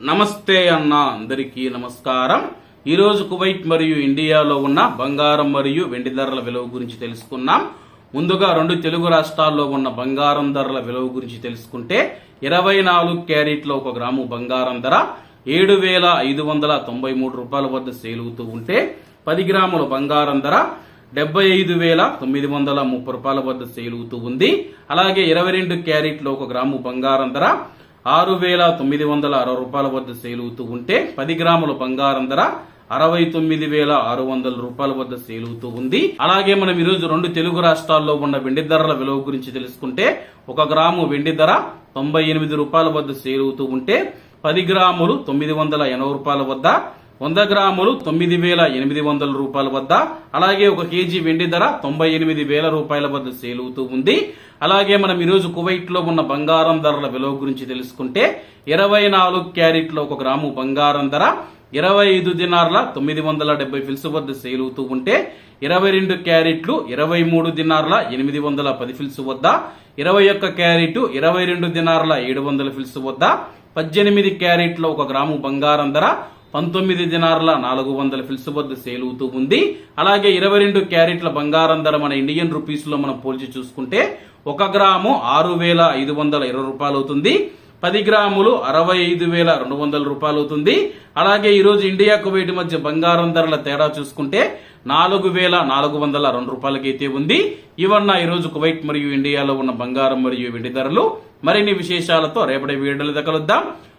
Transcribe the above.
నమస్తే అన్న అందరికీ నమస్కారం. ఈరోజు కువైట్ మరియు ఇండియాలో ఉన్న బంగారం మరియు వెండి ధరల విలువ గురించి తెలుసుకున్నాం ముందుగా రెండు తెలుగు రాష్ట్రాల్లో ఉన్న బంగారం ధరల విలువ గురించి తెలుసుకుంటే ఇరవై నాలుగు క్యారెట్ల ఒక గ్రాము బంగారం ధర ఏడు వేల ఐదు వందల తొంభై మూడు రూపాయల వద్ద సేలుగుతూ ఉంటే పది గ్రాముల బంగారం ధర డెబ్బై ఐదు వేల తొమ్మిది వందల ముప్పై రూపాయల వద్ద సేలుగుతూ ఉంది. అలాగే ఇరవై రెండు క్యారెట్లు ఒక గ్రాము బంగారం ధర ఆరు వేల తొమ్మిది వందల అరవై రూపాయల వద్ద సేలుగుతూ ఉంటే పది గ్రాముల బంగారం ధర అరవై తొమ్మిది వేల ఆరు వందల రూపాయల వద్ద సేలుగుతూ ఉంది. అలాగే మనం ఈరోజు రెండు తెలుగు రాష్ట్రాల్లో ఉన్న వెండి ధరల విలువ గురించి తెలుసుకుంటే ఒక గ్రాము వెండి ధర తొంభై ఎనిమిది రూపాయల వద్ద సేలుగుతూ ఉంటే పది గ్రాములు తొమ్మిది వందల ఎనభై రూపాయల వద్ద వంద గ్రాములు తొమ్మిది వేల ఎనిమిది వందల రూపాయల వద్ద అలాగే ఒక కేజీ వెండి ధర తొంభై ఎనిమిది వేల రూపాయల వద్ద సేలుగుతూ ఉంది. అలాగే మనం ఈరోజు కువైట్లో ఉన్న బంగారం ధరల విలువ గురించి తెలుసుకుంటే ఇరవై నాలుగు క్యారెట్లు ఒక గ్రాము బంగారం ధర ఇరవై ఐదు దినార్ల తొమ్మిది వందల డెబ్బై ఫిల్స్ వద్ద సేలుగుతూ ఉంటే ఇరవై రెండు క్యారెట్లు ఇరవై మూడు దినార్ల ఎనిమిది వందల పది ఫిల్స్ వద్ద ఇరవై ఒక్క క్యారెట్ ఇరవై రెండు దినార్ల ఏడు వందల ఫిల్స్ వద్ద పద్దెనిమిది క్యారెట్లో ఒక గ్రాము బంగారం ధర పంతొమ్మిది దినార్ల నాలుగు వందల ఫిల్స్ వద్ద అవుతూ ఉంది. అలాగే ఇరవై రెండు క్యారెట్ల బంగారం ధర మన ఇండియన్ రూపీస్లో మనం పోల్చి చూసుకుంటే ఒక గ్రాము ఆరు వేల ఐదు వందల ఇరవై రూపాయలు అవుతుంది. పది గ్రాములు అరవై ఐదు వేల రెండు వందల రూపాయలు అవుతుంది. అలాగే ఈరోజు ఇండియా కువైట్ మధ్య బంగారం ధరల తేడా చూసుకుంటే నాలుగు వేల నాలుగు వందల రెండు రూపాయలకైతే ఉంది. ఇవన్న ఈరోజు కువైట్ మరియు ఇండియాలో ఉన్న బంగారం మరియు వెండి ధరలు. మరిన్ని విశేషాలతో రేపటి వీడియోలు కలుద్దాం.